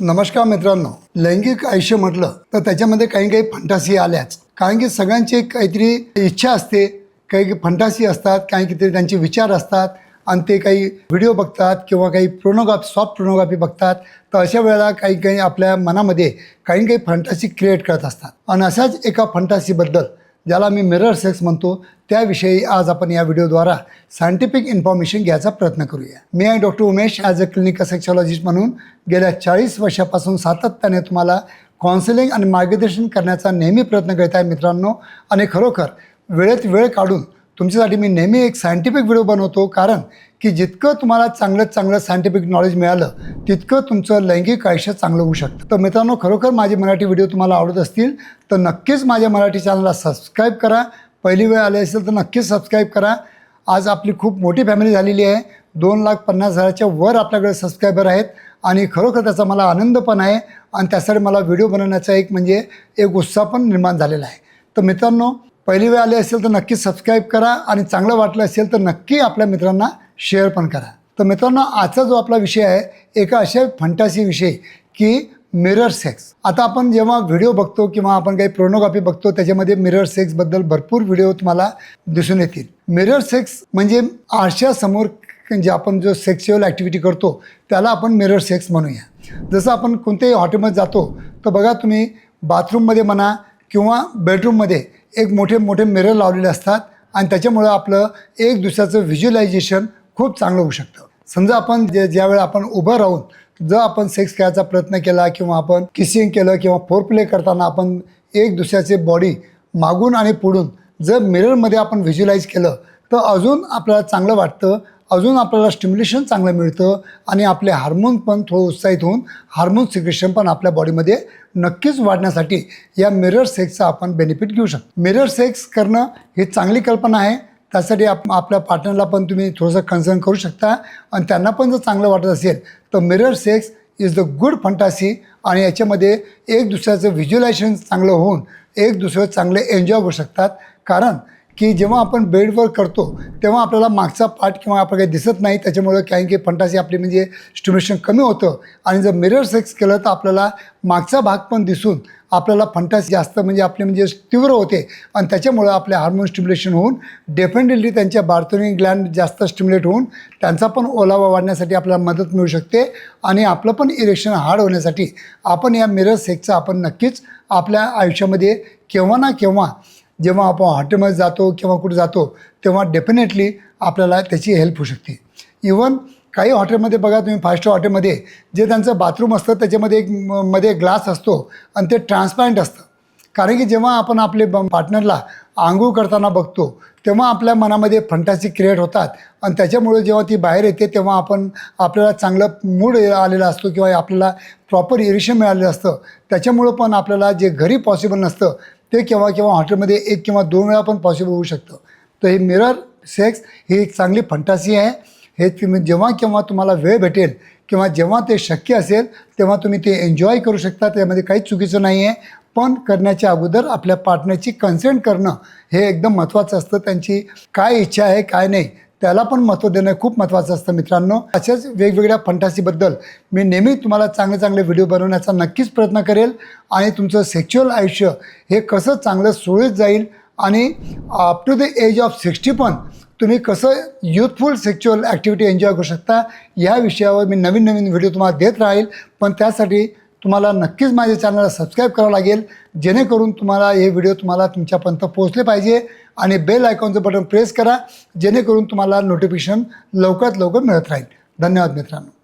नमस्कार मित्रांनो लैंगिक आयुष्य म्हटलं तर त्याच्यामध्ये काही काही फंटासी आल्याच. कारण की सगळ्यांची काहीतरी इच्छा असते काही काही फंटासी असतात काही कितीतरी त्यांचे विचार असतात आणि ते काही व्हिडिओ बघतात किंवा काही प्रोनोग्राफी सॉफ्ट प्रोनोग्राफी बघतात. तर अशा वेळेला काही काही आपल्या मनामध्ये काही काही फंटासी क्रिएट करत असतात. आणि अशाच एका फंटासीबद्दल ज्याला मी मिरर सेक्स म्हणतो त्याविषयी आज आपण या व्हिडिओद्वारा सायंटिफिक इन्फॉर्मेशन घ्यायचा प्रयत्न करूया. मी आहे doctor Umesh as a clinical sexologist म्हणून गेल्या चाळीस वर्षापासून सातत्याने तुम्हाला काउन्सिलिंग आणि मार्गदर्शन करण्याचा नेहमी प्रयत्न करत आहे मित्रांनो. आणि खरोखर वेळेत वेळ काढून तुमच्यासाठी मी नेहमी एक सायंटिफिक व्हिडिओ बनवतो. कारण की जितकं तुम्हाला चांगलं चांगलं सायंटिफिक नॉलेज मिळालं तितकं तुमचं लैंगिक आयुष्य चांगलं होऊ शकतं. तर मित्रांनो खरोखर माझे मराठी व्हिडिओ तुम्हाला आवडत असतील तर नक्कीच माझ्या मराठी चॅनलला सबस्क्राईब करा. पहिली वेळ आली असेल तर नक्कीच सबस्क्राईब करा. आज आपली खूप मोठी फॅमिली झालेली आहे. दोन लाख पन्नास हजाराच्या वर आपल्याकडे सबस्क्रायबर आहेत आणि खरोखर त्याचा मला आनंद पण आहे आणि त्यासाठी मला व्हिडिओ बनवण्याचा एक म्हणजे एक उत्साह पण निर्माण झालेला आहे. तर मित्रांनो पहिली वेळ आली असेल तर नक्की सबस्क्राईब करा आणि चांगलं वाटलं असेल तर नक्की आपल्या मित्रांना शेअर पण करा. तर मित्रांनो आजचा जो आपला विषय आहे एका अशा फंटासी विषय की मिरर सेक्स आता आपण जेव्हा व्हिडिओ बघतो किंवा आपण काही प्रोनोग्राफी बघतो त्याच्यामध्ये मिरर सेक्सबद्दल भरपूर व्हिडिओ तुम्हाला दिसून येतील. मिरर सेक्स म्हणजे आरशासमोर जे आपण जो सेक्शुअल ॲक्टिव्हिटी करतो त्याला आपण मिरर सेक्स म्हणूया. जसं आपण कोणत्याही हॉटेलमध्ये जातो तर बघा तुम्ही बाथरूममध्ये म्हणा किंवा बेडरूममध्ये एक मोठे मोठे मिरर लावलेले असतात आणि त्याच्यामुळं आपलं एक दुसऱ्याचं व्हिज्युअलायझेशन खूप चांगलं होऊ शकतं. समजा आपण जे ज्यावेळेला आपण उभं राहून जर आपण सेक्स खेळायचा प्रयत्न केला किंवा आपण किसिंग केलं किंवा फोर प्ले करताना आपण एक दुसऱ्याचे बॉडी मागून आणि पुढून जर मिररमध्ये आपण व्हिज्युलाईज केलं तर अजून आपल्याला चांगलं वाटतं अजून आपल्याला स्टिम्युलेशन चांगलं मिळतं आणि आपले हार्मोन पण थोडं उत्साहित होऊन हार्मोन सिक्रेशन पण आपल्या बॉडीमध्ये नक्कीच वाढण्यासाठी या मिरर सेक्सचा आपण बेनिफिट घेऊ शकतो. मिरर सेक्स करणं ही चांगली कल्पना आहे. त्यासाठी आप आपल्या पार्टनरला पण तुम्ही थोडंसं कन्सर्न करू शकता. आणि त्यांना पण जर चांगलं वाटत असेल तर mirror sex is the good fantasy आणि याच्यामध्ये एक दुसऱ्याचं व्हिज्युअलायझेशन चांगलं होऊन एक दुसरं चांगले एन्जॉय करू शकतात. कारण की जेव्हा आपण बेडवर करतो तेव्हा आपल्याला मागचा पार्ट किंवा आपण काही दिसत नाही. त्याच्यामुळं काही काही फंटासी आपली म्हणजे स्टिम्युलेशन कमी होतं. आणि जर मिरर सेक्स केलं तर आपल्याला मागचा भाग पण दिसून आपल्याला फंटासी जास्त म्हणजे आपले म्हणजे तीव्र होते. आणि त्याच्यामुळं आपले हार्मोन स्टिम्युलेशन होऊन डेफिनेटली त्यांच्या बार्थोनी ग्लँड जास्त स्टिम्युलेट होऊन त्यांचा पण ओलावा वाढण्यासाठी आपल्याला मदत मिळू शकते. आणि आपलं पण इरेक्शन हार्ड होण्यासाठी आपण या मिरर सेक्सचा आपण नक्कीच आपल्या आयुष्यामध्ये केव्हा ना केव्हा जेव्हा आपण हॉटेलमध्ये जातो किंवा कुठे जातो तेव्हा डेफिनेटली आपल्याला त्याची हेल्प होऊ शकते. इवन काही हॉटेलमध्ये बघा तुम्ही फाय स्टार हॉटेलमध्ये जे त्यांचं बाथरूम असतं त्याच्यामध्ये एक म- मध्ये ग्लास असतो आणि ते ट्रान्सपॅरंट असतं. कारण की जेव्हा आपण आपले ब पार्टनरला आंघोळ करताना बघतो तेव्हा आपल्या मनामध्ये फंटासी क्रिएट होतात. आणि त्याच्यामुळे जेव्हा ती बाहेर येते तेव्हा आपण आपल्याला चांगलं मूड आलेला असतो किंवा आपल्याला प्रॉपर इरिशन मिळालेलं असतं. त्याच्यामुळं पण आपल्याला जे घरी पॉसिबल नसतं ते केव्हा केव्हा हॉटेलमध्ये एक किंवा दोन वेळा पण पॉसिबल होऊ शकतं. तर हे मिरर सेक्स ही एक चांगली फंटासी आहे. हे तुम्ही जेव्हा केव्हा तुम्हाला वेळ भेटेल किंवा जेव्हा ते शक्य असेल तेव्हा तुम्ही ते एन्जॉय करू शकता. त्यामध्ये काहीच चुकीचं नाही आहे पण करण्याच्या अगोदर आपल्या पार्टनरची कन्सेंट करणं हे एकदम महत्त्वाचं असतं. त्यांची काय इच्छा आहे काय नाही त्याला पण महत्त्व देणं खूप महत्त्वाचं असतं मित्रांनो. अशाच वेगवेगळ्या फंटासीबद्दल मी नेहमी तुम्हाला चांगले चांगले व्हिडिओ बनवण्याचा नक्कीच प्रयत्न करेल आणि तुमचं सेक्च्युअल आयुष्य हे कसं चांगलं सुरळीत जाईल आणि up to the age of sixty पण तुम्ही कसं युथफुल सेक्च्युअल ॲक्टिव्हिटी एन्जॉय करू शकता या विषयावर मी नवीन नवीन व्हिडिओ तुम्हाला देत राहील. पण त्यासाठी तुम्हाला नक्कीच माझ्या चॅनलला सबस्क्राईब करावं लागेल. जेणेकरून तुम्हाला हे व्हिडिओ तुम्हाला तुमच्यापर्यंत पोहोचले पाहिजे आणि बेल आयकॉनचं बटन प्रेस करा जेणेकरून तुम्हाला नोटिफिकेशन लवकरात लवकर मिळत राहील. धन्यवाद मित्रांनो.